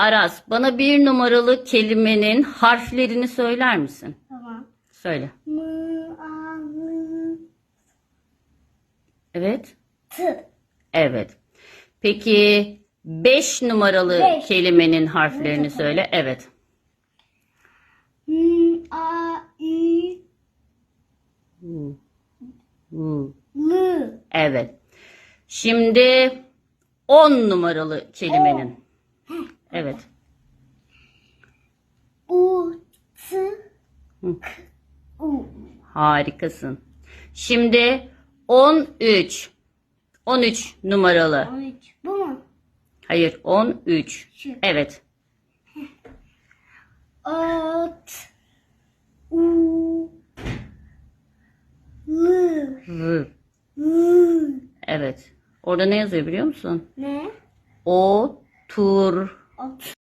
Aras, bana bir numaralı kelimenin harflerini söyler misin? Tamam. Söyle. M, A, L, Evet. T. Evet. Peki 5 numaralı Beş. kelimenin harflerini söyle. Evet. M, A, I. L. Evet. Şimdi 10 numaralı kelimenin. Evet. U, T, Hı. K, U. Harikasın. Şimdi 13. 13 numaralı. 13. Bu mu? Hayır 13. Şu. Evet. Ot. U. L. L. Evet. Orada ne yazıyor biliyor musun? Ne? Otur. Ot.